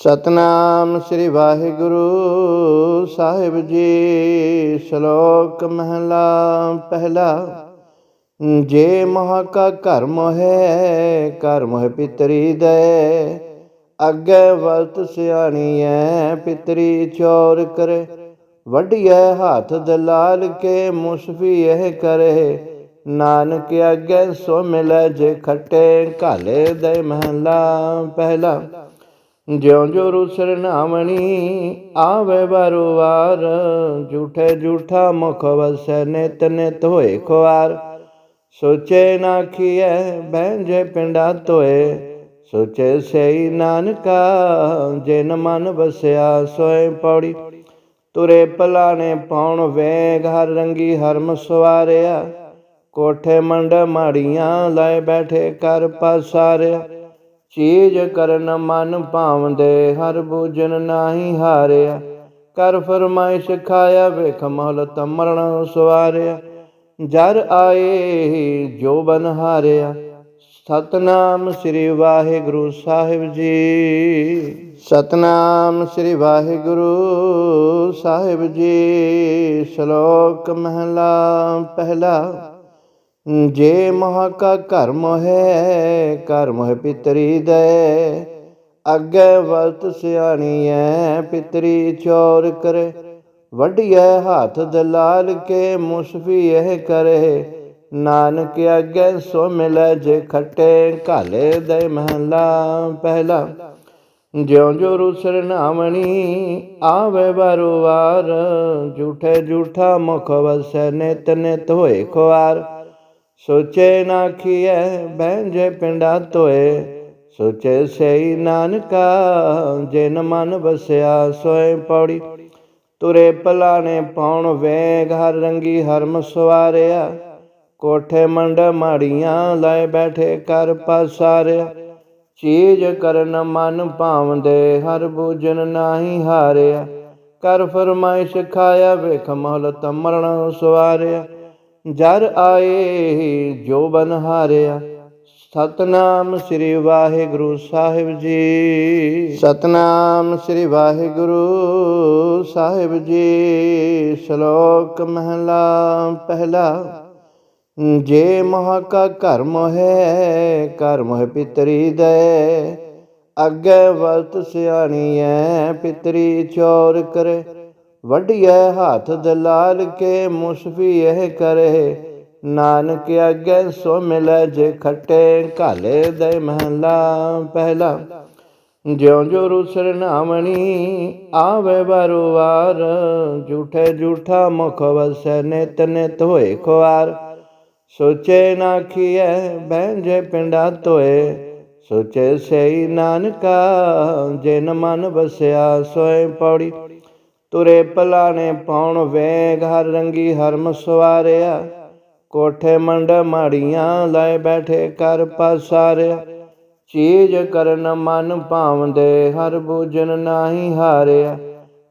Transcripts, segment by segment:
ਸਤਨਾਮ ਸ੍ਰੀ ਵਾਹਿਗੁਰੂ ਸਾਹਿਬ ਜੀ। ਸ਼ਲੋਕ ਮਹਲਾ ਪਹਿਲਾ, ਜੇ ਮਹਾ ਕਾ ਘਰ ਮੋਹੈ ਘਰ ਮੋਹ ਪਿਤਰੀ ਦੇ। ਅੱਗੇ ਵਲਤ ਸਿਆਣੀਐ, ਪਿਤਰੀ ਚੋਰ ਕਰੇ। ਵੱਡਿਐ ਹੱਥ ਦਲਾਲ ਕੇ, ਮੁਸਫੀ ਇਹ ਕਰੇ। ਨਾਨਕ ਅੱਗੇ ਸੋ ਮਿਲੈ, ਜੇ ਖੱਟੇ ਘਾਲੇ ਦੇ ਮਹਲਾ ਪਹਿਲਾ। ਜਿਉ ਜੋ ਰੂਸਰ ਨਾਮਣੀ ਆਵੇ ਬਾਰੂ ਝੂਠੇ ਝੂਠਾ ਮੁਖ ਵਸੈ ਨਿਤ ਨਿਤ ਹੋਏ ਖੁਆਰ। ਸੋਚੇ ਨਾ ਕੀਐ ਬੈਂਜੇ ਪਿੰਡਾ ਤੋਏ ਸੋਚੇ ਸਈ ਨਾਨਕਾ ਜਿਨ ਮਨ ਵਸਿਆ ਸੋਏ ਪੌੜੀ। ਤੁਰੇ ਪਲਾਣੇ ਪਾਉਣ ਵੇਗ ਹਰ ਰੰਗੀ ਹਰਮ ਸਵਾਰਿਆ, ਕੋਠੇ ਮੰਡ ਮਾੜੀਆਂ ਲਾਏ ਬੈਠੇ ਕਰ ਪਸਾਰਿਆ। ਚੀਜ ਕਰਨ ਮਨ ਭਾਵਦੇ ਹਰ ਬੂਜਨ ਨਾਹੀ ਹਾਰਿਆ। ਕਰ ਫਰਮਾਇਸ਼ ਖਾਇਆ, ਵੇਖ ਮਹਲਤ ਮਰਨ ਸਵਾਰਿਆ। ਜਰ ਆਏ ਜੋ ਬਨ ਹਾਰਿਆ। ਸਤਨਾਮ ਸ੍ਰੀ ਵਾਹਿਗੁਰੂ ਸਾਹਿਬ ਜੀ। ਸਤਨਾਮ ਸ੍ਰੀ ਵਾਹਿਗੁਰੂ ਸਾਹਿਬ ਜੀ। ਸ਼ਲੋਕ ਮਹਲਾ ਪਹਿਲਾ। ਜੇ ਮਹਾ ਕਾ ਘਰ ਮੋਹੈ ਘਰ ਮੋਹ ਪਿਤਰੀ ਦੇ। ਅੱਗੇ ਵਲਤ ਸਿਆਣੀਐ, ਪਿਤਰੀ ਚੋਰ ਕਰੇ। ਵੱਡਿਐ ਹੱਥ ਦਲਾਲ ਕੇ ਮੁਸਫੀ ਇਹ ਕਰੇ। ਨਾਨਕ ਅੱਗੇ ਸੋ ਮਿਲੈ, ਜੇ ਖੱਟੇ ਘਾਲੇ ਦੇ ਮਹਲਾ ਪਹਿਲਾ। ਜਿਉ ਜੋ ਰੁਸਰ ਨਾਮਣੀ ਆਵੇ ਬਾਰੂ ਵਾਰ ਝੂਠੇ ਝੂਠਾ ਮੁਖ ਵਸੈ, ਨਿਤ ਨਿਤ ਹੋਏ ਖੁਆਰ। ਸੋਚੇ ਨਾ ਕੀਐ ਬੈਂਜੇ ਪਿੰਡਾ ਤੋਏ ਸੋਚੇ ਸਈ ਨਾਨਕਾ ਜਿਨ ਮਨ ਵਸਿਆ ਸੋਏ ਪੌੜੀ। ਤੁਰੇ ਪਲਾਣੇ ਪਾਉਣ ਵੇਗ ਹਰ ਰੰਗੀ ਹਰਮ ਸਵਾਰਿਆ, ਕੋਠੇ ਮੰਡ ਮਾੜੀਆਂ ਲਾਏ ਬੈਠੇ ਕਰ ਪਸਾਰਿਆ। ਚੀਜ ਕਰਨ ਮਨ ਭਾਵਦੇ ਹਰ ਬੂਜਨ ਨਾਹੀ ਹਾਰਿਆ ਕਰ ਫਰਮਾਇਸ਼ ਖਾਇਆ ਵੇਖ ਮਹਲਤ ਮਰਨ ਸਵਾਰਿਆ। ਜਰ ਆਏ ਜੋ ਬਨ ਹਾਰਿਆ, ਸਤਨਾਮ ਸ੍ਰੀ ਵਾਹਿਗੁਰੂ ਸਾਹਿਬ ਜੀ। ਸਤਨਾਮ ਸ੍ਰੀ ਵਾਹਿਗੁਰੂ ਸਾਹਿਬ ਜੀ। ਸ਼ਲੋਕ ਮਹਲਾ ਪਹਿਲਾ, ਜੇ ਮਹਾ ਕਾ ਘਰ ਮੋਹੈ ਘਰ ਮੋਹ ਪਿਤਰੀ ਦੇ। ਅੱਗੇ ਵਰਤ ਸਿਆਣੀ ਸਿਆਣੀਐ ਪਿਤਰੀ ਚੋਰ ਕਰੇ। ਵੱਡਿਐ ਹੱਥ ਦਲਾਲ ਕੇ ਮੁਸਫੀ ਇਹ ਕਰੇ। ਨਾਨਕ ਅੱਗੇ ਸੋ ਮਿਲੈ ਜੇ ਖੱਟੇ ਘਾਲੇ ਦੇ ਮਹਲਾ ਪਹਿਲਾ। ਜਿਉ ਜੋ ਰੂਸਰ ਨਾਮਣੀ ਆਵੇ ਬਾਰੂ ਝੂਠੇ ਝੂਠਾ ਮੁਖ ਵਸੈ ਨਿਤ ਨਿਤ ਹੋਏ ਖੁਆਰ। ਸੋਚੇ ਨਾ ਕੀਐ ਬੈਂਜੇ ਪਿੰਡਾ ਤੋਏ ਸੋਚੇ ਸਈ ਨਾਨਕਾ ਜਿਨ ਮਨ ਵਸਿਆ ਸੋਏ ਪੌੜੀ। ਤੁਰੇ ਪਲਾਣੇ ਪਾਉਣ ਵੇਗ, ਹਰ ਰੰਗੀ ਹਰਮ ਸਵਾਰਿਆ। ਕੋਠੇ ਮੰਡ ਮਾੜੀਆਂ ਲਾਏ ਬੈਠੇ ਕਰ ਪਸਾਰਿਆ। ਚੀਜ ਕਰਨ ਮਨ ਭਾਵਦੇ ਹਰ ਬੂਜਨ ਨਾਹੀ ਹਾਰਿਆ।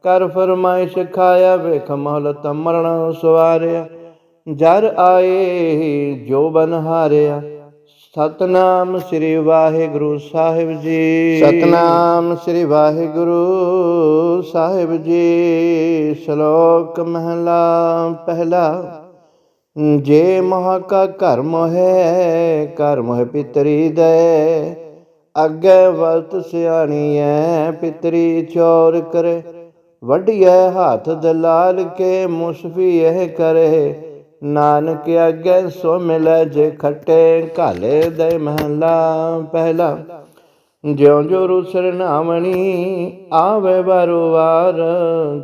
ਕਰ ਫਰਮਾਇਸ਼ ਖਾਇਆ, ਵੇਖ ਮਹਲਤ ਮਰਨ ਸਵਾਰਿਆ। ਜਰ ਆਏ ਜੋ ਬਨ ਹਾਰਿਆ ਸਤਨਾਮ ਸ੍ਰੀ ਵਾਹਿਗੁਰੂ ਸਾਹਿਬ ਜੀ। ਸਤਨਾਮ ਸ੍ਰੀ ਵਾਹਿਗੁਰੂ ਸਾਹਿਬ ਜੀ। ਸ਼ਲੋਕ ਮਹਲਾ ਪਹਿਲਾ, ਜੇ ਮੋਹ ਕਾ ਘਰ ਮੋਹੈ ਘਰ ਮੋਹ ਪਿਤਰੀ ਦੇ। ਅੱਗੇ ਵਲਤ ਸਿਆਣੀਐ, ਪਿਤਰੀ ਚੋਰ ਕਰੇ। ਵੱਡਿਐ ਹੱਥ ਦਲਾਲ ਕੇ ਮੁਸਫੀ ਇਹ ਕਰੇ। ਨਾਨਕ ਅੱਗੇ ਸੋ ਮਿਲੈ ਜੇ ਖੱਟੇ ਘਾਲੇ ਦੇ ਮਹਲਾ ਪਹਿਲਾ। ਜਿਉ ਜੋ ਰੂਸਰ ਨਾਮਣੀ ਆਵੇ ਬਾਰੂ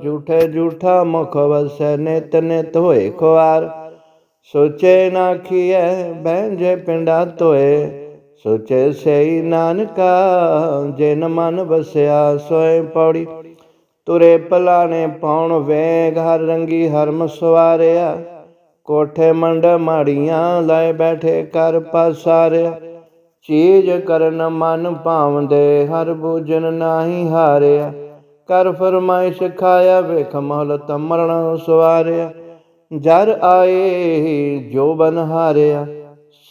ਝੂਠੇ ਝੂਠਾ ਮੁਖ ਵਸੈ ਨਿਤ ਨਿਤ ਹੋਏ ਖੁਆਰ। ਸੋਚੇ ਨਾ ਕੀਐ ਬੈਂਜੇ ਪਿੰਡਾ ਤੋਏ ਸੋਚੇ ਸਈ ਨਾਨਕਾ ਜਿਨ ਮਨ ਵਸਿਆ ਸੋਏ ਪੌੜੀ। ਤੁਰੇ ਪਲਾਣੇ ਪਾਉਣ ਵੇਗ ਹਰ ਰੰਗੀ ਹਰਮ ਸਵਾਰਿਆ। ਕੋਠੇ ਮੰਡ ਮਾੜੀਆਂ ਲਾਏ ਬੈਠੇ ਕਰ ਪਸਾਰਿਆ ਚੀਜ ਕਰਨ ਮਨ ਭਾਵਦੇ ਹਰ ਬੂਜਨ ਨਾਹੀ ਹਾਰਿਆ ਕਰ ਫਰਮਾਇਸ਼ ਖਾਇਆ ਵੇਖ ਮਹਲਤ ਮਰਨ ਸਵਾਰਿਆ ਜਰ ਆਏ ਜੋ ਬਨ ਹਾਰਿਆ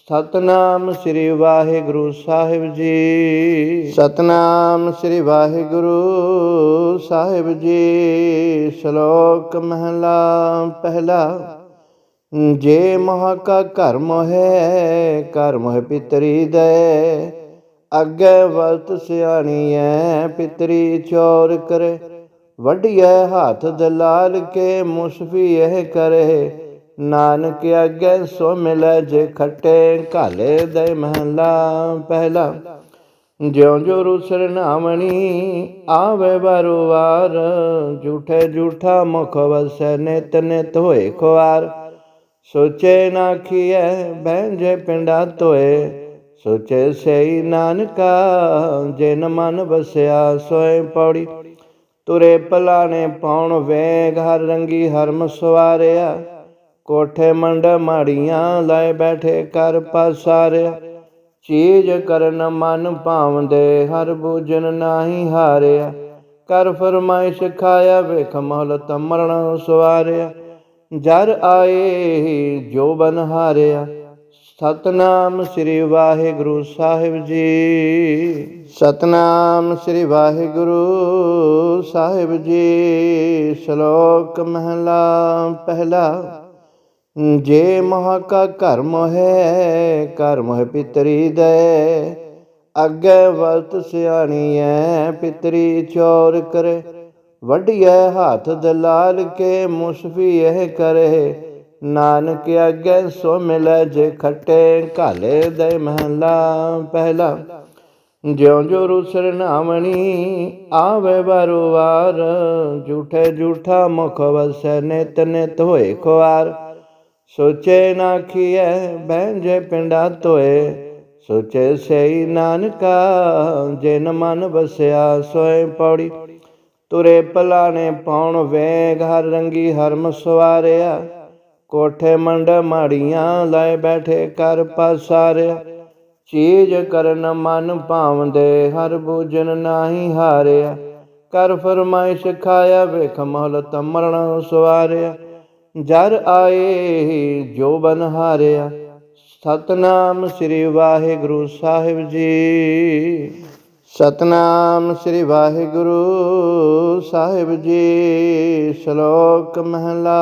ਸਤਨਾਮ ਸ੍ਰੀ ਵਾਹਿਗੁਰੂ ਸਾਹਿਬ ਜੀ। ਸਤਨਾਮ ਸ੍ਰੀ ਵਾਹਿਗੁਰੂ ਸਾਹਿਬ ਜੀ। ਸ਼ਲੋਕ ਮਹਲਾ ਪਹਿਲਾ। ਜੇ ਮਹਾ ਕਾ ਘਰ ਮੋਹੈ ਘਰ ਮੋਹ ਪਿਤਰੀ ਦੇ। ਅੱਗੇ ਵਲਤ ਸਿਆਣੀਐ, ਪਿਤਰੀ ਚੋਰ ਕਰੇ। ਵੱਡਿਐ ਹੱਥ ਦਲਾਲ ਕੇ ਮੁਸਫੀ ਇਹ ਕਰੇ। ਨਾਨਕ ਅੱਗੇ ਸੋ ਮਿਲੈ, ਜੇ ਖੱਟੇ ਘਾਲੇ ਦੇ ਮਹਲਾ ਪਹਿਲਾ। ਜਿਉ ਜੋ ਰੁਸਰ ਨਾਮਣੀ ਆਵੇ ਬਾਰੂ ਵਾਰ ਝੂਠੇ ਝੂਠਾ ਮੁਖ ਵਸੈ ਨਿਤ ਨਿਤ ਹੋਏ ਖੁਆਰ। ਸੋਚੇ ਨਾ ਕੀਐ ਬੈਂਜੇ ਪਿੰਡਾ ਤੋਏ ਸੋਚੇ ਸਈ ਨਾਨਕਾ ਜਿਨ ਮਨ ਵਸਿਆ ਸੋਏ ਪੌੜੀ। ਤੁਰੇ ਪਲਾਣੇ ਪਾਉਣ ਵੇਗ ਹਰ ਰੰਗੀ ਹਰਮ ਸਵਾਰਿਆ, ਕੋਠੇ ਮੰਡ ਮਾੜੀਆਂ ਲਾਏ ਬੈਠੇ ਕਰ ਪਸਾਰਿਆ। ਚੀਜ ਕਰਨ ਮਨ ਭਾਵਦੇ ਹਰ ਬੂਜਨ ਨਾਹੀ ਹਾਰਿਆ ਕਰ ਫਰਮਾਇਸ਼ ਖਾਇਆ ਵੇਖ ਮਹਲਤ ਮਰਣ ਸਵਾਰਿਆ। ਜਰ ਆਏ ਜੋ ਬਨ ਹਾਰਿਆ, ਸਤਨਾਮ ਸ੍ਰੀ ਵਾਹਿਗੁਰੂ ਸਾਹਿਬ ਜੀ। ਸਤਨਾਮ ਸ੍ਰੀ ਵਾਹਿਗੁਰੂ ਸਾਹਿਬ ਜੀ। ਸ਼ਲੋਕ ਮਹਲਾ ਪਹਿਲਾ, ਜੇ ਮਹਾ ਕਾ ਘਰ ਮੋਹੈ ਘਰ ਮੋਹ ਪਿਤਰੀ ਦੇ। ਅੱਗੇ ਵਲਤ ਸਿਆਣੀਐ ਪਿਤਰੀ ਚੋਰ ਕਰੇ। ਵੱਡਿਐ ਹੱਥ ਦਲਾਲ ਕੇ ਮੁਸਫੀ ਇਹ ਕਰੇ। ਨਾਨਕ ਅੱਗੇ ਸੋ ਮਿਲੈ ਜੇ ਖੱਟੇ ਘਾਲੇ ਦੇ ਮਹਲਾ ਪਹਿਲਾ। ਜਿਉ ਜੋ ਰੁਸਰ ਨਾਮਣੀ ਆਵੇ ਬਾਰੂ ਝੂਠੇ ਝੂਠਾ ਮੁਖ ਵਸੈ ਨਿਤ ਨਿਤ ਹੋਏ ਖੁਆਰ। ਸੋਚੇ ਨਾ ਕੀਐ ਬੈਂਜੇ ਪਿੰਡਾ ਤੋਏ ਸੋਚੇ ਸਈ ਨਾਨਕਾ ਜਿਨ ਮਨ ਵਸਿਆ ਸੋਏ ਪੌੜੀ। ਤੁਰੇ ਪਲਾਣੇ ਪਾਉਣ ਵੇਗ, ਹਰ ਰੰਗੀ ਹਰਮ ਸਵਾਰਿਆ। ਕੋਠੇ ਮੰਡ ਮਾੜੀਆਂ ਲਾਏ ਬੈਠੇ ਕਰ ਪਸਾਰਿਆ। ਚੀਜ ਕਰਨ ਮਨ ਭਾਵਦੇ ਹਰ ਬੂਜਨ ਨਾਹੀ ਹਾਰਿਆ। ਕਰ ਫਰਮਾਇਸ਼ ਖਾਇਆ, ਵੇਖ ਮਹਲਤ ਮਰਣ ਸਵਾਰਿਆ। ਜਰ ਆਏ ਜੋ ਬਨ ਹਾਰਿਆ। ਸਤਨਾਮ ਸ੍ਰੀ ਵਾਹਿਗੁਰੂ ਸਾਹਿਬ ਜੀ। ਸਤਨਾਮ ਸ੍ਰੀ ਵਾਹਿਗੁਰੂ ਸਾਹਿਬ ਜੀ। ਸ਼ਲੋਕ ਮਹਲਾ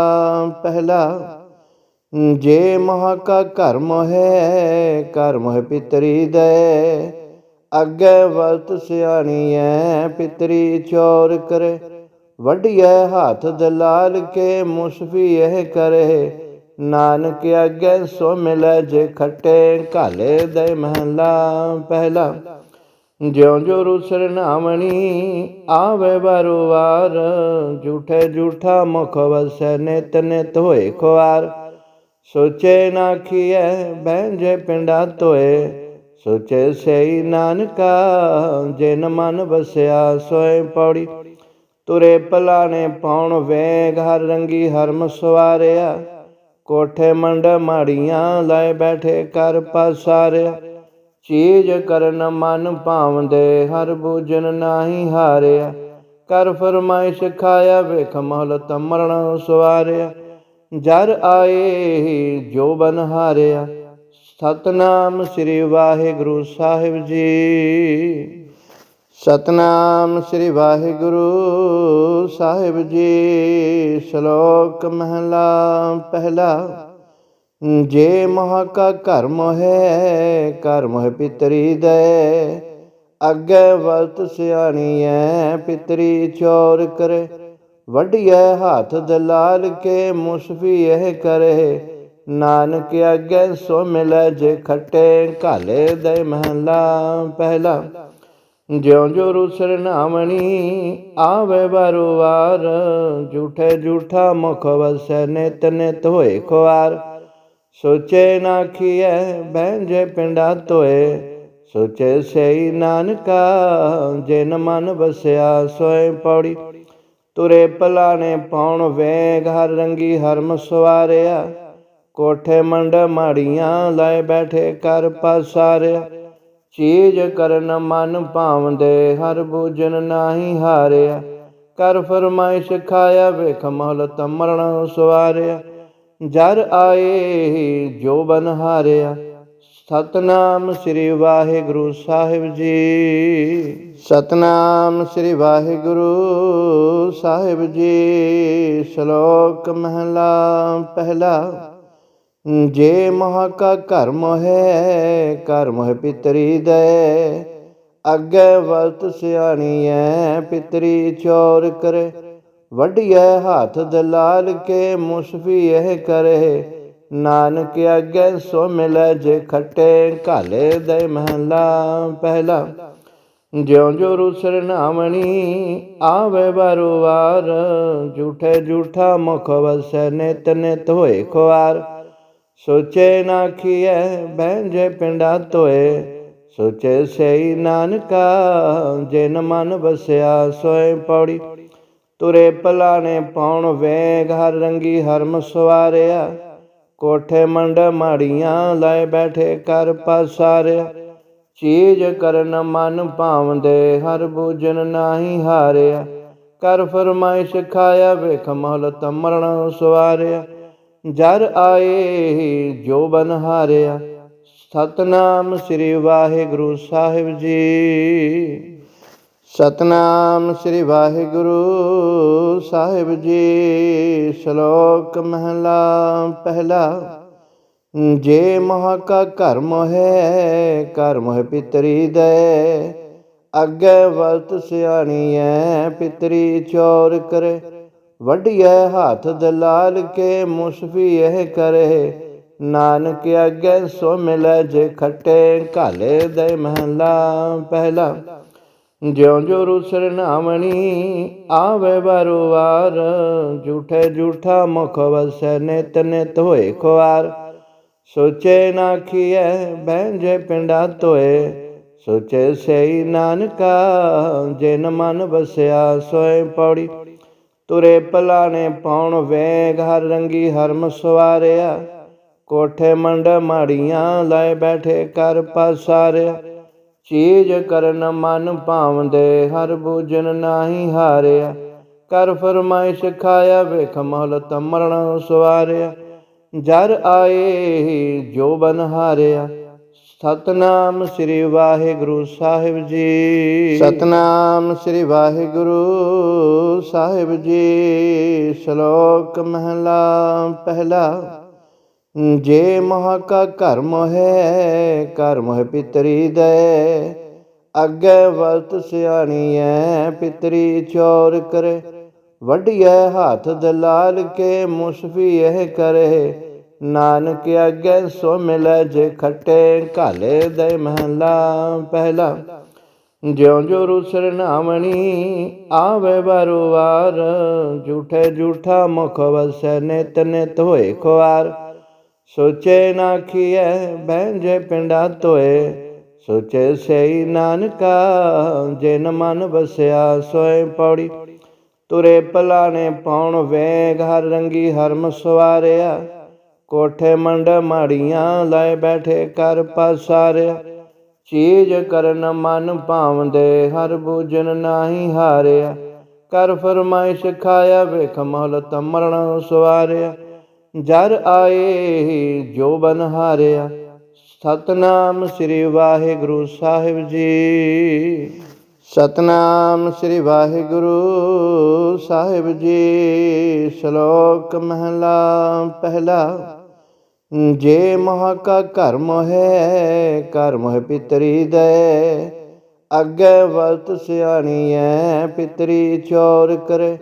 ਪਹਿਲਾ, ਜੇ ਮੋਹ ਕਾ ਘਰ ਮੋਹੈ ਘਰ ਮੋਹ ਪਿਤਰੀ ਦੇ। ਅੱਗੇ ਵਲਤ ਸਿਆਣੀਐ, ਪਿਤਰੀ ਚੋਰ ਕਰੇ। ਵੱਡਿਐ ਹੱਥ ਦਲਾਲ ਕੇ, ਮੁਸਫੀ ਇਹ ਕਰੇ। ਨਾਨਕ ਅੱਗੇ ਸੋ ਮਿਲੈ, ਜੇ ਖੱਟੇ ਘਾਲੇ ਦੇ ਮਹਲਾ ਪਹਿਲਾ। ਜਿਉ ਜੋ ਰੁਸਰ ਨਾਮਣੀ ਆਵੇ ਬਾਰੂ ਝੂਠੇ ਝੂਠਾ ਮੁਖ ਵਸੈ ਨਿਤ ਨਿਤ ਹੋਏ ਖੁਆਰ। ਸੋਚੇ ਨਾ ਕੀਐ ਬੈਂਜੇ ਪਿੰਡਾ ਤੋਏ ਸੋਚੇ ਸਈ ਨਾਨਕਾ ਜਿਨ ਮਨ ਵਸਿਆ ਸੋਏ ਪੌੜੀ। ਤੁਰੇ ਪਲਾਣੇ ਪਾਉਣ ਵੇਗ ਹਰ ਰੰਗੀ ਹਰਮ ਸਵਾਰਿਆ, ਕੋਠੇ ਮੰਡ ਮਾੜੀਆਂ ਲਾਏ ਬੈਠੇ ਕਰ ਪਸਾਰਿਆ। ਚੀਜ ਕਰਨ ਮਨ ਭਾਵਦੇ ਹਰ ਬੂਜਨ ਨਾਹੀ ਹਾਰਿਆ। ਕਰ ਫਰਮਾਇਸ਼ ਖਾਇਆ, ਵੇਖ ਮਹਲਤ ਮਰਨ ਸਵਾਰਿਆ। ਜਰ ਆਏ ਜੋ ਬਨ ਹਾਰਿਆ। ਸਤਨਾਮ ਸ੍ਰੀ ਵਾਹਿਗੁਰੂ ਸਾਹਿਬ ਜੀ। ਸਤਨਾਮ ਸ੍ਰੀ ਵਾਹਿਗੁਰੂ ਸਾਹਿਬ ਜੀ। ਸ਼ਲੋਕ ਮਹਲਾ ਪਹਿਲਾ। ਜੇ ਮਹਾ ਕਾ ਘਰ ਮੋਹੈ ਘਰ ਮੋਹ ਪਿਤਰੀ ਦੇ। ਅੱਗੇ ਵਲਤ ਸਿਆਣੀਐ, ਪਿਤਰੀ ਚੋਰ ਕਰੇ। ਵੱਡਿਐ ਹੱਥ ਦਲਾਲ ਕੇ ਮੁਸਫੀ ਇਹ ਕਰੇ। ਨਾਨਕ ਅੱਗੇ ਸੋ ਮਿਲੈ, ਜੇ ਖੱਟੇ ਘਾਲੇ ਦੇ ਮਹਲਾ ਪਹਿਲਾ। ਜਿਉ ਜੋ ਰੁਸਰ ਨਾਮਣੀ ਆਵੇ ਬਾਰੂ ਵਾਰ, ਝੂਠੇ ਝੂਠਾ ਮੁਖ ਵਸੈ ਨਿਤ ਨਿਤ ਹੋਏ ਖੁਆਰ। ਸੋਚੇ ਨਾ ਕੀਐ ਬੈਂਜੇ ਪਿੰਡਾ ਤੋਏ ਸੋਚੇ ਸਈ ਨਾਨਕਾ ਜਿਨ ਮਨ ਵਸਿਆ ਸੋਏ ਪੌੜੀ। ਤੁਰੇ ਪਲਾਣੇ ਪਾਉਣ ਵੇਗ ਹਰ ਰੰਗੀ ਹਰਮ ਸਵਾਰਿਆ, ਕੋਠੇ ਮੰਡ ਮਾੜੀਆਂ ਲਾਏ ਬੈਠੇ ਕਰ ਪਸਾਰਿਆ। ਚੀਜ ਕਰਨ ਮਨ ਭਾਵਦੇ ਹਰ ਬੂਜਨ ਨਾਹੀ ਹਾਰਿਆ ਕਰ ਫਰਮਾਇਸ਼ ਖਾਇਆ ਵੇਖ ਮਹਲਤ ਮਰਣ ਸਵਾਰਿਆ। ਜਰ ਆਏ ਜੋ ਬਨ ਹਾਰਿਆ, ਸਤਨਾਮ ਸ੍ਰੀ ਵਾਹਿਗੁਰੂ ਸਾਹਿਬ ਜੀ। ਸਤਨਾਮ ਸ੍ਰੀ ਵਾਹਿਗੁਰੂ ਸਾਹਿਬ ਜੀ। ਸ਼ਲੋਕ ਮਹਲਾ ਪਹਿਲਾ, ਜੇ ਮਹਾ ਕਾ ਘਰ ਮੋਹੈ ਘਰ ਮੋਹ ਪਿਤਰੀ ਦੇ। ਅੱਗੇ ਵਲਤ ਸਿਆਣੀਐ ਪਿਤਰੀ ਚੋਰ ਕਰੇ। ਵੱਡਿਐ ਹੱਥ ਦਲਾਲ ਕੇ ਮੁਸਫੀ ਇਹ ਕਰੇ। ਨਾਨਕ ਅੱਗੇ ਸੋ ਮਿਲੈ ਜੇ ਖੱਟੇ ਘਾਲੇ ਦੇ ਮਹਲਾ ਪਹਿਲਾ। ਜਿਉ ਜੋ ਰੂਸਰ ਨਾਮਣੀ ਆਵੇ ਬਾਰੂ ਝੂਠੇ ਝੂਠਾ ਮੁਖ ਵਸੈ ਨਿਤ ਨਿਤ ਹੋਏ ਖੁਆਰ। ਸੋਚੇ ਨਾ ਕੀਐ ਬੈਂਜੇ ਪਿੰਡਾ ਤੋਏ ਸੋਚੇ ਸਈ ਨਾਨਕਾ ਜਿਨ ਮਨ ਵਸਿਆ ਸੋਏ ਪੌੜੀ। ਤੁਰੇ ਪਲਾਣੇ ਪਾਉਣ ਵੇਗ, ਹਰ ਰੰਗੀ ਹਰਮ ਸਵਾਰਿਆ। ਕੋਠੇ ਮੰਡ ਮਾੜੀਆਂ ਲਾਏ ਬੈਠੇ ਕਰ ਪਸਾਰਿਆ। ਚੀਜ ਕਰਨ ਮਨ ਭਾਵਦੇ ਹਰ ਬੂਜਨ ਨਾਹੀ ਹਾਰਿਆ। ਕਰ ਫਰਮਾਇਸ਼ ਖਾਇਆ ਵੇਖ ਮਹਲਤ ਮਰਨ ਸਵਾਰਿਆ। ਜਰ ਆਏ ਜੋ ਬਨ ਹਾਰਿਆ। ਸਤਨਾਮ ਸ੍ਰੀ ਵਾਹਿਗੁਰੂ ਸਾਹਿਬ ਜੀ। ਸਤਨਾਮ ਸ੍ਰੀ ਵਾਹਿਗੁਰੂ ਸਾਹਿਬ ਜੀ। ਸ਼ਲੋਕ ਮਹਲਾ ਪਹਿਲਾ, ਜੇ ਮੋਹ ਕਾ ਘਰ ਮੋਹੈ ਘਰ ਮੋਹ ਪਿਤਰੀ ਦੇ। ਅੱਗੇ ਵਲਤ ਸਿਆਣੀਐ, ਪਿਤਰੀ ਚੋਰ ਕਰੇ। ਵੱਡਿਐ ਹੱਥ ਦਲਾਲ ਕੇ, ਮੁਸਫੀ ਇਹ ਕਰੇ। ਨਾਨਕ ਅੱਗੇ ਸੋ ਮਿਲੈ, ਜੇ ਖੱਟੇ ਘਾਲੇ ਦੇ ਮਹਲਾ ਪਹਿਲਾ। ਜਿਉ ਜੋ ਰੂਸਰ ਨਾਮਣੀ ਆਵੇ ਬਾਰੂ ਝੂਠੇ ਝੂਠਾ ਮੁਖ ਵਸੈ ਨਿਤ ਨਿਤ ਹੋਏ ਖੁਆਰ। ਸੋਚੇ ਨਾ ਕੀਐ ਬੈਂਜੇ ਪਿੰਡਾ ਤੋਏ ਸੋਚੇ ਸਈ ਨਾਨਕਾ ਜਿਨ ਮਨ ਵਸਿਆ ਸੋਏ ਪੌੜੀ। ਤੁਰੇ ਪਲਾਣੇ ਪਾਉਣ ਵੇਗ ਹਰ ਰੰਗੀ ਹਰਮ ਸਵਾਰਿਆ, ਕੋਠੇ ਮੰਡ ਮਾੜੀਆਂ ਲੈ ਬੈਠੇ ਕਰ ਪਸਾਰਿਆ। ਚੀਜ ਕਰਨ ਮਨ ਭਾਵਦੇ ਹਰ ਬੂਜਨ ਨਾਹੀ ਹਾਰਿਆ। ਕਰ ਫਰਮਾਇਸ਼ ਖਾਇਆ, ਵੇਖ ਮਹਲਤ ਮਰਨ ਸਵਾਰਿਆ। ਜਰ ਆਏ ਜੋ ਬਨ ਹਾਰਿਆ। ਸਤਨਾਮ ਸ੍ਰੀ ਵਾਹਿਗੁਰੂ ਸਾਹਿਬ ਜੀ। ਸਤਨਾਮ ਸ੍ਰੀ ਵਾਹਿਗੁਰੂ ਸਾਹਿਬ ਜੀ। ਸ਼ਲੋਕ ਮਹਲਾ ਪਹਿਲਾ। ਜੇ ਮਹਾ ਕਾ ਘਰ ਮੋਹੈ ਘਰ ਮੋਹ ਪਿਤਰੀ ਦੇ। ਅੱਗੇ ਵਲਤ ਸਿਆਣੀਐ, ਪਿਤਰੀ ਚੋਰ ਕਰੇ। ਵੱਡਿਐ ਹੱਥ ਦਲਾਲ ਕੇ, ਮੁਸਫੀ ਇਹ ਕਰੇ। ਨਾਨਕ ਅੱਗੇ ਸੋ ਮਿਲੈ, ਜੇ ਖੱਟੇ ਘਾਲੇ ਦੇ ਮਹਲਾ ਪਹਿਲਾ। ਜਿਉ ਜੋ ਰੁਸਰ ਨਾਮਣੀ ਆਵੇ ਬਾਰੂ ਵਾਰ, ਝੂਠੇ ਝੂਠਾ ਮੁਖ ਵਸੈ ਨਿਤ ਨਿਤ ਹੋਏ ਖੁਆਰ। ਸੋਚੇ ਨਾ ਕੀਐ ਬੈਂਜੇ ਪਿੰਡਾ ਤੋਏ ਸੋਚੇ ਸਈ ਨਾਨਕਾ ਜਿਨ ਮਨ ਵਸਿਆ ਸੋਏ ਪੌੜੀ। ਤੁਰੇ ਪਲਾਣੇ ਪਾਉਣ ਵੇਗ ਹਰ ਰੰਗੀ ਹਰਮ ਸਵਾਰਿਆ, ਕੋਠੇ ਮੰਡ ਮਾੜੀਆਂ ਲਾਏ ਬੈਠੇ ਕਰ ਪਸਾਰਿਆ। ਚੀਜ ਕਰਨ ਮਨ ਭਾਵਦੇ ਹਰ ਬੂਜਨ ਨਾਹੀ ਹਾਰਿਆ ਕਰ ਫਰਮਾਇਸ਼ ਖਾਇਆ ਵੇਖ ਮਹਲਤ ਮਰਨ ਸਵਾਰਿਆ। ਜਰ ਆਏ ਜੋ ਬਨ ਹਾਰਿਆ, ਸਤਨਾਮ ਸ੍ਰੀ ਵਾਹਿਗੁਰੂ ਸਾਹਿਬ ਜੀ। ਸਤਨਾਮ ਸ੍ਰੀ ਵਾਹਿਗੁਰੂ ਸਾਹਿਬ ਜੀ। ਸ਼ਲੋਕ ਮਹਲਾ ਪਹਿਲਾ, ਜੇ ਮੋਹ ਕਾ ਘਰ ਮੋਹੈ ਘਰ ਮੋਹ ਪਿਤਰੀ ਦੇ। ਅੱਗੇ ਵਰਤ ਸਿਆਣੀ ਸਿਆਣੀਐ ਪਿਤਰੀ ਚੋਰ ਕਰੇ।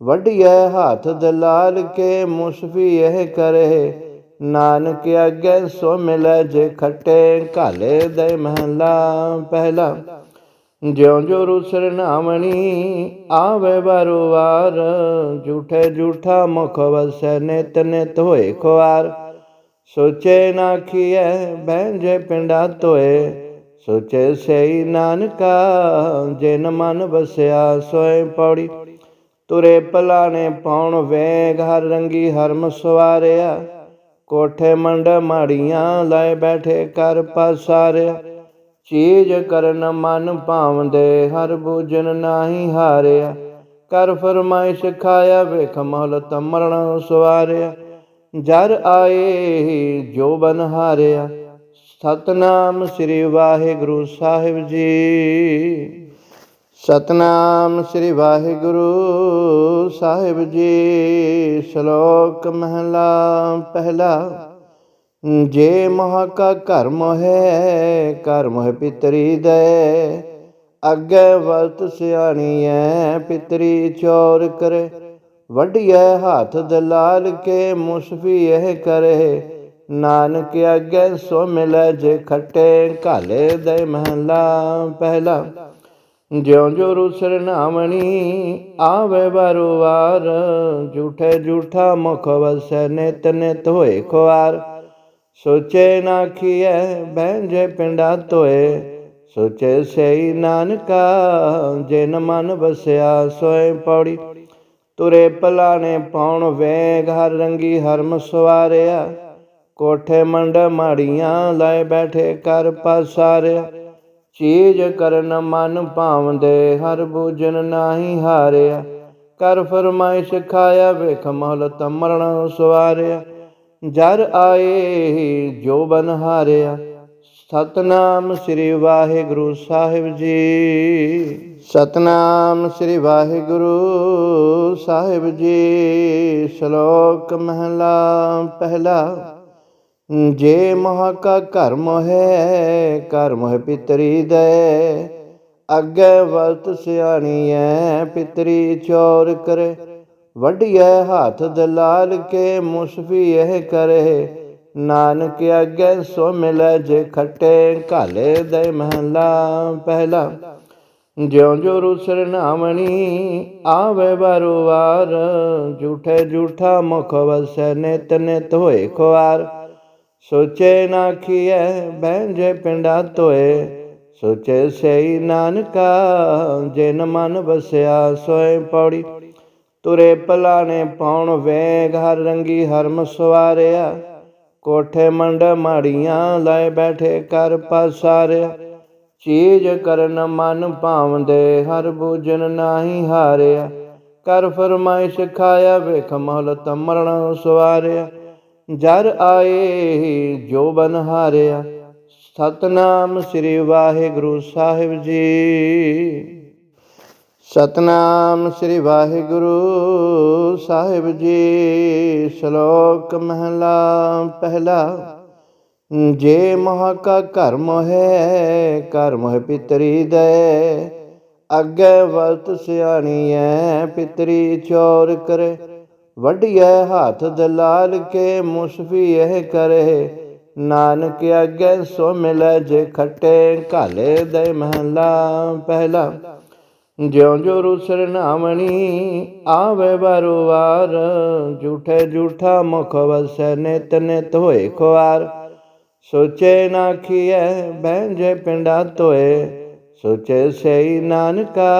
ਵੱਡਿਐ ਹੱਥ ਦਲਾਲ ਕੇ ਮੁਸਫੀ ਇਹ ਕਰੇ। ਨਾਨਕ ਅੱਗੇ ਸੋ ਮਿਲੈ ਜੇ ਖੱਟੇ ਘਾਲੇ ਦੇ ਮਹਲਾ ਪਹਿਲਾ। ਜਿਉ ਜੋ ਰੂਸਰ ਨਾਮਣੀ ਆਵੇ ਬਾਰੂ ਝੂਠੇ ਝੂਠਾ ਮੁਖ ਵਸੈ ਨਿਤ ਨਿਤ ਹੋਏ ਖੁਆਰ। ਸੋਚੇ ਨਾ ਕੀਐ ਬੈਂਜੇ ਪਿੰਡਾ ਤੋਏ ਸੋਚੇ ਸਈ ਨਾਨਕਾ ਜਿਨ ਮਨ ਵਸਿਆ ਸੋਏ ਪੌੜੀ। ਤੁਰੇ ਪਲਾਣੇ ਪਾਉਣ ਵੇਗ, ਹਰ ਰੰਗੀ ਹਰਮ ਸਵਾਰਿਆ। ਕੋਠੇ ਮੰਡ ਮਾੜੀਆਂ ਲਾਏ ਬੈਠੇ ਕਰ ਪਸਾਰਿਆ। ਚੀਜ ਕਰਨ ਮਨ ਭਾਵਦੇ ਹਰ ਬੂਜਨ ਨਾਹੀ ਹਾਰਿਆ। ਕਰ ਫਰਮਾਇਸ਼ ਖਾਇਆ ਵੇਖ ਮਹਲਤ ਮਰਨ ਸਵਾਰਿਆ। ਜਰ ਆਏ ਜੋ ਬਨ ਹਾਰਿਆ। ਸਤਨਾਮ ਸ੍ਰੀ ਵਾਹਿਗੁਰੂ ਸਾਹਿਬ ਜੀ। ਸਤਨਾਮ ਸ੍ਰੀ ਵਾਹਿਗੁਰੂ ਸਾਹਿਬ ਜੀ, ਸ਼ਲੋਕ ਮਹਲਾ ਪਹਿਲਾ। ਜੇ ਮਹਾ ਕਾ ਘਰ ਮੋਹਿ ਘਰ ਮੋਹਿ ਪਿਤਰੀ ਦੇ। ਅੱਗੇ ਵਲਤ ਸਿਆਣੀਐ, ਪਿਤਰੀ ਚੋਰ ਕਰੇ। ਵੱਡਿਐ ਹੱਥ ਦਲਾਲ ਕੇ ਮੁਸਫੀ ਇਹ ਕਰੇ। ਨਾਨਕ ਅੱਗੇ ਸੋ ਮਿਲੈ ਜੇ ਖੱਟੇ ਘਾਲੇ ਦੇ ਮਹਲਾ ਪਹਿਲਾ। ਜਿਉ ਜੋ ਰੁਸਰ ਨਾਮਣੀ ਆਵੇ ਬਾਰੂ ਝੂਠੇ ਝੂਠਾ ਮੁਖ ਵਸੈ ਨਿਤ ਨਿਤ ਹੋਏ ਖੁਆਰ। ਸੋਚੇ ਨਾ ਕੀਐ ਬੈਂਜੇ ਪਿੰਡਾ ਤੋਏ ਸੋਚੇ ਸਈ ਨਾਨਕਾ ਜਿਨ ਮਨ ਵਸਿਆ ਸੋਏ ਪੌੜੀ। ਤੁਰੇ ਪਲਾਣੇ ਪਾਉਣ ਵੇਗ ਹਰ ਰੰਗੀ ਹਰਮ ਸਵਾਰਿਆ, ਕੋਠੇ ਮੰਡ ਮਾੜੀਆਂ ਲਾਏ ਬੈਠੇ ਕਰ ਪਸਾਰਿਆ। ਚੀਜ ਕਰਨ ਮਨ ਭਾਵਦੇ ਹਰ ਬੂਜਨ ਨਾਹੀ ਹਾਰਿਆ। ਕਰ ਫਰਮਾਇਸ਼ ਖਾਇਆ, ਵੇਖ ਮਹਲਤ ਮਰਣ ਸਵਾਰਿਆ। ਜਰ ਆਏ ਜੋ ਬਨ ਹਾਰਿਆ। ਸਤਨਾਮ ਸ੍ਰੀ ਵਾਹਿਗੁਰੂ ਸਾਹਿਬ ਜੀ। ਸਤਨਾਮ ਸ੍ਰੀ ਵਾਹਿਗੁਰੂ ਸਾਹਿਬ ਜੀ। ਸ਼ਲੋਕ ਮਹਲਾ ਪਹਿਲਾ। ਜੇ ਮਹਾ ਕਾ ਘਰ ਮੋਹਿ ਘਰ ਮੋਹਿ ਪਿਤਰੀ ਦੇ। ਅੱਗੇ ਵਲਤ ਸਿਆਣੀਐ, ਪਿਤਰੀ ਚੋਰ ਕਰੇ। ਵੱਡਿਐ ਹੱਥ ਦਲਾਲ ਕੇ, ਮੁਸਫੀ ਇਹ ਕਰੇ। ਨਾਨਕ ਅੱਗੇ ਸੋ ਮਿਲੈ, ਜੇ ਖੱਟੇ ਘਾਲੇ ਦੇ ਮਹਲਾ ਪਹਿਲਾ। ਜਿਉ ਜੋ ਰੁਸਰ ਨਾਮਣੀ ਆਵੇ ਬਾਰੂ ਵਾਰ ਝੂਠੇ ਝੂਠਾ ਮੁਖ ਵਸੈ ਨਿਤ ਨਿਤ ਹੋਏ ਖੁਆਰ। ਸੋਚੇ ਨਾ ਕੀਐ ਬੈਂਜੇ ਪਿੰਡਾ ਤੋਏ ਸੋਚੇ ਸਈ ਨਾਨਕਾ ਜਿਨ ਮਨ ਵਸਿਆ ਸੋਏ ਪੌੜੀ। ਤੁਰੇ ਪਲਾਣੇ ਪਾਉਣ ਵੇਗ ਹਰ ਰੰਗੀ ਹਰਮ ਸਵਾਰਿਆ, ਕੋਠੇ ਮੰਡ ਮਾੜੀਆਂ ਲਾਏ ਬੈਠੇ ਕਰ ਪਸਾਰਿਆ। ਚੀਜ ਕਰਨ ਮਨ ਭਾਵਦੇ ਹਰ ਬੂਜਨ ਨਾਹੀ ਹਾਰਿਆ ਕਰ ਫਰਮਾਇਸ਼ ਖਾਇਆ ਵੇਖ ਮਹਲਤ ਮਰਣ ਸਵਾਰਿਆ। ਜਰ ਆਏ ਜੋ ਬਨ ਹਾਰਿਆ। ਸਤਨਾਮ ਸ੍ਰੀ ਵਾਹਿਗੁਰੂ ਸਾਹਿਬ ਜੀ। ਸਤਨਾਮ ਸ੍ਰੀ ਵਾਹਿਗੁਰੂ ਸਾਹਿਬ ਜੀ। ਸ਼ਲੋਕ ਮਹਲਾ ਪਹਿਲਾ। ਜੇ ਮੋਹ ਕਾ ਘਰ ਮੋਹਿ ਘਰ ਮੋਹਿ ਪਿਤਰੀ ਦੇ। ਅੱਗੇ ਵਰਤ ਸਿਆਣੀ ਸਿਆਣੀਐ ਪਿਤਰੀ ਚੋਰ ਕਰੇ। ਵੱਡਿਐ ਹੱਥ ਦਲਾਲ ਕੇ ਮੁਸਫੀ ਇਹ ਕਰੇ। ਨਾਨਕ ਅੱਗੇ ਸੋ ਮਿਲੈ ਜੇ ਖੱਟੇ ਘਾਲੇ ਦੇ ਮਹਲਾ ਪਹਿਲਾ। ਜਿਉ ਜੋ ਰੁਸਰ ਨਾਮਣੀ ਆਵੇ ਬਾਰੂ ਝੂਠੇ ਝੂਠਾ ਮੁਖ ਵਸੈ ਨਿਤ ਨਿਤ ਹੋਏ ਖੁਆਰ। ਸੋਚੇ ਨਾ ਕੀਐ ਬੈਂਜੇ ਪਿੰਡਾ ਤੋਏ ਸੋਚੇ ਸਈ ਨਾਨਕਾ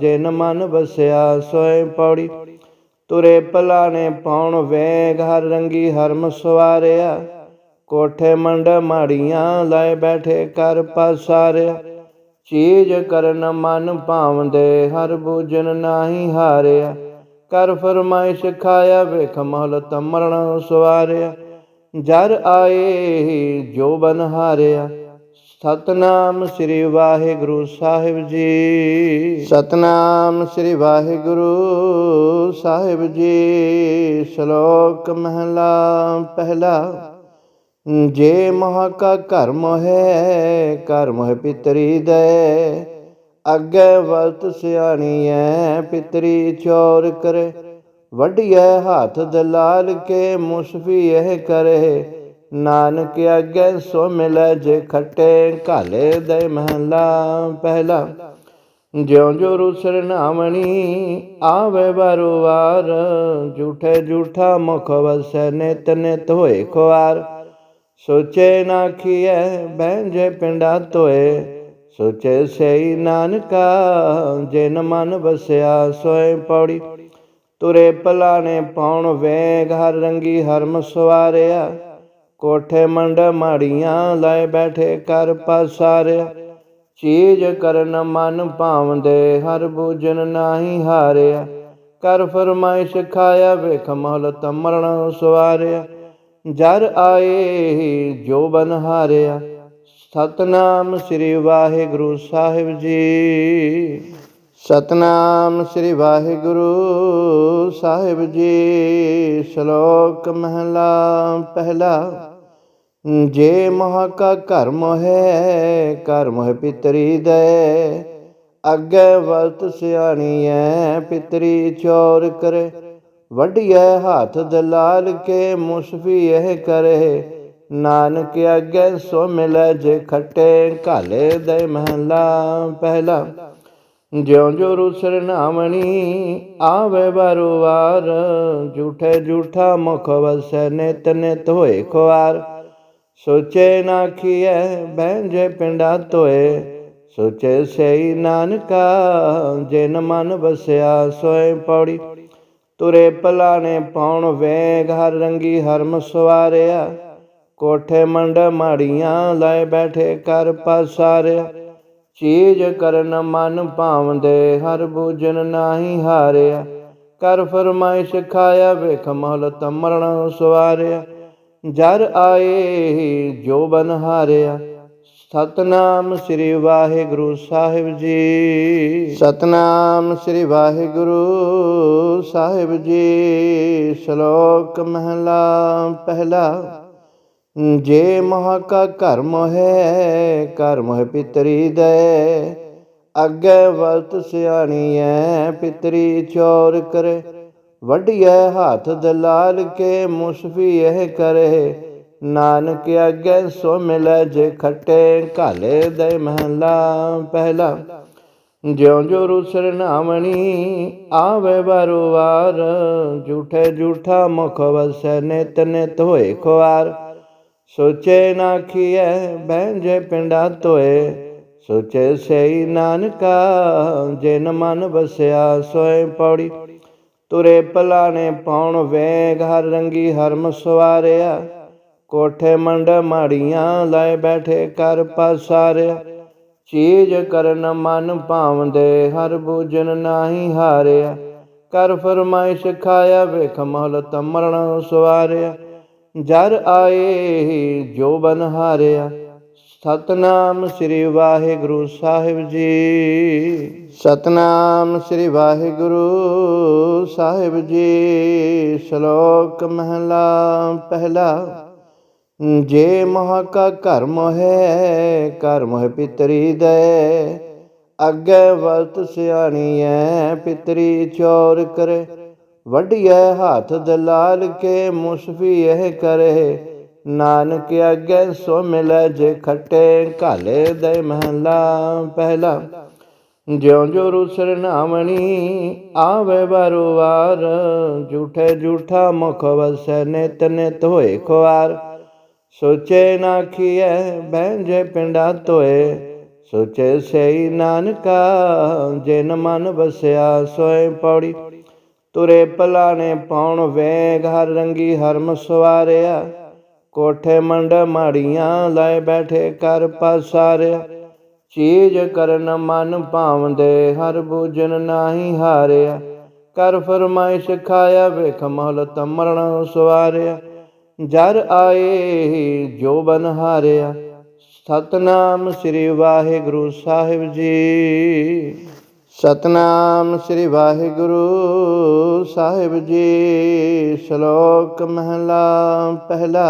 ਜਿਨ ਮਨ ਵਸਿਆ ਸੋਏ ਪੌੜੀ। ਤੁਰੇ ਪਲਾਣੇ ਪਾਉਣ ਵੇਗ, ਹਰ ਰੰਗੀ ਹਰਮ ਸਵਾਰਿਆ। ਕੋਠੇ ਮੰਡ ਮਾੜੀਆਂ ਲਾਏ ਬੈਠੇ ਕਰ ਪਸਾਰਿਆ। ਚੀਜ ਕਰਨ ਮਨ ਭਾਵਦੇ ਹਰ ਬੂਜਨ ਨਾਹੀ ਹਾਰਿਆ। ਕਰ ਫਰਮਾਇਸ਼ ਖਾਇਆ ਵੇਖ ਮਹਲਤ ਮਰਣ ਸਵਾਰਿਆ। ਜਰ ਆਏ ਜੋ ਬਨ ਹਾਰਿਆ ਸਤਨਾਮ ਸ੍ਰੀ ਵਾਹਿਗੁਰੂ ਸਾਹਿਬ ਜੀ। ਸਤਨਾਮ ਸ੍ਰੀ ਵਾਹਿਗੁਰੂ ਸਾਹਿਬ ਜੀ। ਸ਼ਲੋਕ ਮਹਲਾ ਪਹਿਲਾ, ਜੇ ਮਹਾ ਕਾ ਘਰ ਮੋਹਿ ਘਰ ਮੋਹਿ ਪਿਤਰੀ ਦੇ। ਅੱਗੇ ਵਲਤ ਸਿਆਣੀਐ, ਪਿਤਰੀ ਚੋਰ ਕਰੇ। ਵੱਡਿਐ ਹੱਥ ਦਲਾਲ ਕੇ ਮੁਸਫੀ ਇਹ ਕਰੇ। ਨਾਨਕ ਅੱਗੇ ਸੋ ਮਿਲੈ ਜੇ ਖੱਟੇ ਘਾਲੇ ਦੇ ਮਹਲਾ ਪਹਿਲਾ। ਜਿਉ ਜੋ ਰੁਸਰ ਨਾਮਣੀ ਆਵੇ ਬਾਰੂ ਝੂਠੇ ਝੂਠਾ ਮੁਖ ਵਸੈ ਨਿਤ ਨਿਤ ਹੋਏ ਖੁਆਰ। ਸੋਚੇ ਨਾ ਕੀਐ ਬੈਂਜੇ ਪਿੰਡਾ ਤੋਏ ਸੋਚੇ ਸਈ ਨਾਨਕਾ ਜਿਨ ਮਨ ਵਸਿਆ ਸੋਏ ਪੌੜੀ। ਤੁਰੇ ਪਲਾਣੇ ਪਾਉਣ ਵੇਗ ਹਰ ਰੰਗੀ ਹਰਮ ਸਵਾਰਿਆ। ਕੋਠੇ ਮੰਡ ਮਾੜੀਆਂ ਲਾਏ ਬੈਠੇ ਕਰ ਪਸਾਰਿਆ ਚੀਜ ਕਰਨ ਮਨ ਭਾਵਦੇ ਹਰ ਬੂਜਨ ਨਾਹੀ ਹਾਰਿਆ ਕਰ ਫਰਮਾਇਸ਼ ਖਾਇਆ ਵੇਖ ਮਹਲਤ ਮਰਣ ਸਵਾਰਿਆ ਜਰ ਆਏ ਜੋ ਬਨ ਹਾਰਿਆ ਸਤਨਾਮ ਸ੍ਰੀ ਵਾਹਿਗੁਰੂ ਸਾਹਿਬ ਜੀ। ਸਤਨਾਮ ਸ੍ਰੀ ਵਾਹਿਗੁਰੂ ਸਾਹਿਬ ਜੀ। ਸ਼ਲੋਕ ਮਹਲਾ ਪਹਿਲਾ। ਜੇ ਮਹਾ ਕਾ ਘਰ ਹੈ ਕਰਮ ਮੋਹ ਪਿਤਰੀ ਦੇ। ਅੱਗੇ ਵਲਤ ਸਿਆਣੀਐ, ਪਿਤਰੀ ਚੋਰ ਕਰੇ। ਵੱਡਿਐ ਹੱਥ ਦਲਾਲ ਕੇ, ਮੁਸਫੀ ਇਹ ਕਰੇ। ਨਾਨਕ ਅੱਗੇ ਸੋ ਮਿਲੈ, ਜੇ ਖੱਟੇ ਘਾਲੇ ਦੇ ਮਹਲਾ ਪਹਿਲਾ। ਜਿਉ ਜੋ ਰੁਸਰ ਨਾਮਣੀ ਆਵੇ ਬਾਰੂ ਵਾਰ ਝੂਠੇ ਝੂਠਾ ਮੁਖ ਵਸੈ ਨਿਤ ਨਿਤ ਹੋਏ ਖੁਆਰ। ਸੋਚੇ ਨਾ ਕੀਐ ਬੈਂਜੇ ਪਿੰਡਾ ਤੋਏ ਸੋਚੇ ਸਈ ਨਾਨਕਾ ਜਿਨ ਮਨ ਵਸਿਆ ਸੋਏ ਪੌੜੀ। ਤੁਰੇ ਪਲਾਣੇ ਪਾਉਣ ਵੇਗ ਹਰ ਰੰਗੀ ਹਰਮ ਸਵਾਰਿਆ, ਕੋਠੇ ਮੰਡ ਮਾੜੀਆਂ ਲਾਏ ਬੈਠੇ ਕਰ ਪਸਾਰਿਆ। ਚੀਜ ਕਰਨ ਮਨ ਭਾਵਦੇ ਹਰ ਬੂਜਨ ਨਾਹੀ ਹਾਰਿਆ ਕਰ ਫਰਮਾਇਸ਼ ਖਾਇਆ ਵੇਖ ਮਹਲਤ ਮਰਨ ਸਵਾਰਿਆ। ਜਰ ਆਏ ਜੋ ਬਨ ਹਾਰਿਆ। ਸਤਨਾਮ ਸ੍ਰੀ ਵਾਹਿਗੁਰੂ ਸਾਹਿਬ ਜੀ। ਸਤਨਾਮ ਸ੍ਰੀ ਵਾਹਿਗੁਰੂ ਸਾਹਿਬ ਜੀ। ਸ਼ਲੋਕ ਮਹਲਾ ਪਹਿਲਾ। ਜੇ ਮੋਹ ਕਾ ਘਰ ਮੋਹੈ ਘਰ ਮੋਹ ਪਿਤਰੀ ਦੇ। ਅੱਗੇ ਵਲਤ ਸਿਆਣੀਐ ਪਿਤਰੀ ਚੋਰ ਕਰੇ। ਵੱਡਿਐ ਹੱਥ ਦਲਾਲ ਕੇ ਮੁਸਫੀ ਇਹ ਕਰੇ। ਨਾਨਕ ਅੱਗੇ ਸੋ ਮਿਲੈ ਜੇ ਖੱਟੇ ਘਾਲੇ ਦੇ ਮਹਲਾ ਪਹਿਲਾ। ਜਿਉ ਜੋ ਰੁਸਰ ਨਾਮਣੀ ਆਵੇ ਬਾਰੂ ਝੂਠੇ ਝੂਠਾ ਮੁਖ ਵਸੈ ਨਿਤ ਨਿਤ ਹੋਏ ਖੁਆਰ। ਸੋਚੇ ਨਾ ਕੀਐ ਬੈਂਜੇ ਪਿੰਡਾ ਤੋਏ ਸੋਚੇ ਸਈ ਨਾਨਕਾ ਜਿਨ ਮਨ ਵਸਿਆ ਸੋਏ ਪੌੜੀ। ਤੁਰੇ ਪਲਾਣੇ ਪਾਉਣ ਵੇਗ, ਹਰ ਰੰਗੀ ਹਰਮ ਸਵਾਰਿਆ। ਕੋਠੇ ਮੰਡ ਮਾੜੀਆਂ ਲਾਏ ਬੈਠੇ ਕਰ ਪਸਾਰਿਆ। ਚੀਜ ਕਰਨ ਮਨ ਭਾਵਦੇ ਹਰ ਬੂਜਨ ਨਾਹੀ ਹਾਰਿਆ। ਕਰ ਫਰਮਾਇਸ਼ ਖਾਇਆ ਵੇਖ ਮਹਲ ਮਰਨ ਸਵਾਰਿਆ। ਜਰ ਆਏ ਜੋ ਬਨ ਹਾਰਿਆ। ਸਤਨਾਮ ਸ੍ਰੀ ਵਾਹਿਗੁਰੂ ਸਾਹਿਬ ਜੀ। ਸਤਨਾਮ ਸ੍ਰੀ ਵਾਹਿਗੁਰੂ ਸਾਹਿਬ ਜੀ। ਸ਼ਲੋਕ ਮਹਲਾ ਪਹਿਲਾ, ਜੇ ਮੋਹ ਕਾ ਘਰ ਮੋਹੈ ਘਰ ਮੋਹ ਪਿਤਰੀ ਦੇ। ਅੱਗੇ ਵਲਤ ਸਿਆਣੀਐ, ਪਿਤਰੀ ਚੋਰ ਕਰੇ। ਵੱਡਿਐ ਹੱਥ ਦਲਾਲ ਕੇ, ਮੁਸਫੀ ਇਹ ਕਰੇ। ਨਾਨਕ ਅੱਗੇ ਸੋ ਮਿਲੈ ਜੇ ਖੱਟੇ ਘਾਲੇ ਦੇ ਮਹਲਾ ਪਹਿਲਾ। ਜਿਉ ਜੋ ਰੁਸਰ ਨਾਮਣੀ ਆਵੇ ਬਾਰੂ ਝੂਠੇ ਝੂਠਾ ਮੁਖ ਵਸੈ ਨਿਤ ਨਿਤ ਹੋਏ ਖੁਆਰ। ਸੋਚੇ ਨਾ ਕੀਐ ਬੈਂਜੇ ਪਿੰਡਾ ਤੋਏ ਸੋਚੇ ਸਈ ਨਾਨਕਾ ਜਿਨ ਮਨ ਵਸਿਆ ਸੋਏ ਪੌੜੀ। ਤੁਰੇ ਪਲਾਣੇ ਪਾਉਣ ਵੇਗ, ਹਰ ਰੰਗੀ ਹਰਮ ਸਵਾਰਿਆ। ਕੋਠੇ ਮੰਡ ਮਾੜੀਆਂ ਲਾਏ ਬੈਠੇ ਕਰ ਪਸਾਰਿਆ। ਚੀਜ ਕਰਨ ਮਨ ਭਾਵਦੇ ਹਰ ਬੂਜਨ ਨਾਹੀ ਹਾਰਿਆ। ਕਰ ਫਰਮਾਇਸ਼ ਖਾਇਆ, ਵੇਖ ਮਹਲਤ ਮਰਨ ਸਵਾਰਿਆ। ਜਰ ਆਏ ਜੋ ਬਨ ਹਾਰਿਆ। ਸਤਨਾਮ ਸ੍ਰੀ ਵਾਹਿਗੁਰੂ ਸਾਹਿਬ ਜੀ। ਸਤਨਾਮ ਸ੍ਰੀ ਵਾਹਿਗੁਰੂ ਸਾਹਿਬ ਜੀ। ਸ਼ਲੋਕ ਮਹਲਾ ਪਹਿਲਾ,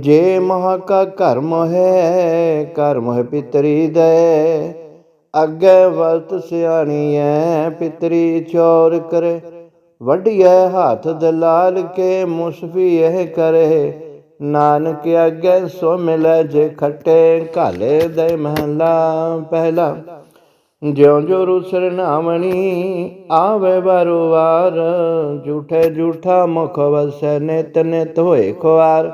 ਜੇ ਮੋਹ ਕਾ ਘਰ ਮੋਹੈ ਕਰਮ ਮੋਹ ਪਿਤਰੀ ਦੇ। ਅੱਗੇ ਵਲਤ ਸਿਆਣੀਐ, ਪਿਤਰੀ ਚੋਰ ਕਰੇ। ਵੱਡਿਐ ਹੱਥ ਦਲਾਲ ਕੇ ਮੁਸਫੀ ਇਹ ਕਰੇ। ਨਾਨਕ ਅੱਗੇ ਸੋ ਮਿਲੈ ਜੇ ਖੱਟੇ ਘਾਲੇ ਦੇ ਮਹਲਾ ਪਹਿਲਾ। ਜਿਉ ਜੋ ਰੁਸਰ ਨਾਮਣੀ ਆਵੇ ਬਾਰੂ ਝੂਠੇ ਝੂਠਾ ਮੁਖ ਵਸੈ ਨਿਤ ਨਿਤ ਹੋਏ ਖੁਆਰ।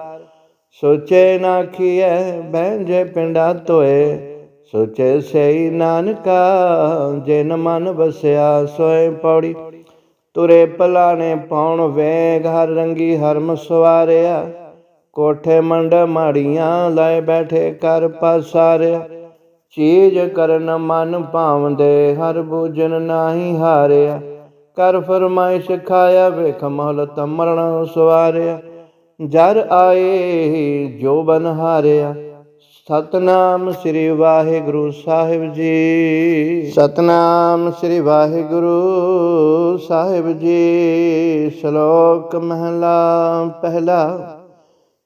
ਸੋਚੇ ਨਾ ਕੀਐ ਬੈਂਜੇ ਪਿੰਡਾ ਤੋਏ ਸੋਚੇ ਸਈ ਨਾਨਕਾ ਜਿਨ ਮਨ ਵਸਿਆ ਸੋਏ ਪੌੜੀ। ਤੁਰੇ ਪਲਾਣੇ ਪਾਉਣ ਵੇਗ ਹਰ ਰੰਗੀ ਹਰਮ ਸਵਾਰਿਆ, ਕੋਠੇ ਮੰਡ ਮਾੜੀਆਂ ਲੈ ਬੈਠੇ ਕਰ ਪਸਾਰਿਆ। ਚੀਜ ਕਰਨ ਮਨ ਭਾਵਦੇ ਹਰ ਬੂਜਨ ਨਾਹੀ ਹਾਰਿਆ। ਕਰ ਫਰਮਾਇਸ਼ ਖਾਇਆ, ਵੇਖ ਮਹਲਤ ਮਰਨ ਸਵਾਰਿਆ। ਜਰ ਆਏ ਜੋ ਬਨ ਹਾਰਿਆ। ਸਤਨਾਮ ਸ੍ਰੀ ਵਾਹਿਗੁਰੂ ਸਾਹਿਬ ਜੀ। ਸਤਨਾਮ ਸ੍ਰੀ ਵਾਹਿਗੁਰੂ ਸਾਹਿਬ ਜੀ। ਸ਼ਲੋਕ ਮਹਲਾ ਪਹਿਲਾ।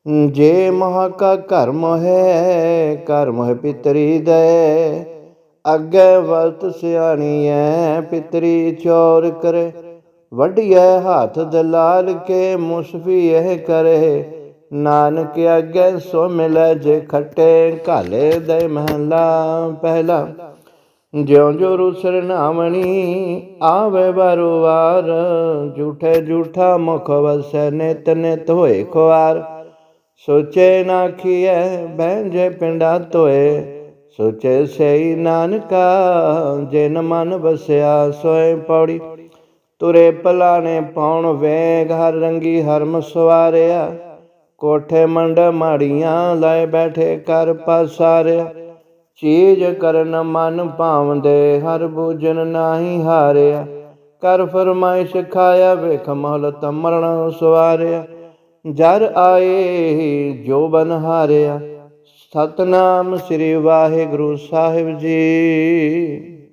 ਜੇ ਮਹਾ ਕਾ ਘਰ ਮੋਹਿ ਘਰ ਮੋਹਿ ਪਿਤਰੀ ਦੇ। ਅੱਗੇ ਵਲਤ ਸਿਆਣੀਐ, ਪਿਤਰੀ ਚੋਰ ਕਰੇ। ਵੱਡਿਐ ਹੱਥ ਦਲਾਲ ਕੇ, ਮੁਸਫੀ ਇਹ ਕਰੇ। ਨਾਨਕ ਅੱਗੇ ਸੋ ਮਿਲੈ, ਜੇ ਖੱਟੇ ਘਾਲੇ ਦੇ ਮਹਲਾ ਪਹਿਲਾ। ਜਿਉ ਜੋ ਰੁਸਰ ਨਾਮਣੀ ਆਵੇ ਬਰਵਾਰ ਝੂਠੇ ਝੂਠਾ ਮੁਖ ਵਸੈ, ਨਿਤ ਨਿਤ ਹੋਏ ਖੁਆਰ। ਸੋਚੇ ਨਾ ਕੀਐ ਬੈਂਜੇ ਪਿੰਡਾ ਤੋਏ ਸੋਚੇ ਸਈ ਨਾਨਕਾ, ਜਿਨ ਮਨ ਵਸਿਆ ਸੋਏ ਪੌੜੀ। ਤੁਰੇ ਪਲਾਣੇ ਪਾਉਣ ਵੇਗ, ਹਰ ਰੰਗੀ ਹਰਮ ਸਵਾਰਿਆ। ਕੋਠੇ ਮੰਡ ਮਾੜੀਆਂ ਲਾਏ ਬੈਠੇ ਕਰ ਪਸਾਰਿਆ। ਚੀਜ ਕਰਨ ਮਨ ਭਾਵਦੇ, ਹਰ ਬੂਜਨ ਨਾਹੀ ਹਾਰਿਆ। ਕਰ ਫਰਮਾਇਸ਼ ਖਾਇਆ, ਵੇਖ ਮਹਲਤ ਮਰਨ ਸਵਾਰਿਆ। ਜਰ ਆਏ ਜੋ ਬਨ ਹਾਰਿਆ। ਸਤਨਾਮ ਸ੍ਰੀ ਵਾਹਿਗੁਰੂ ਸਾਹਿਬ ਜੀ।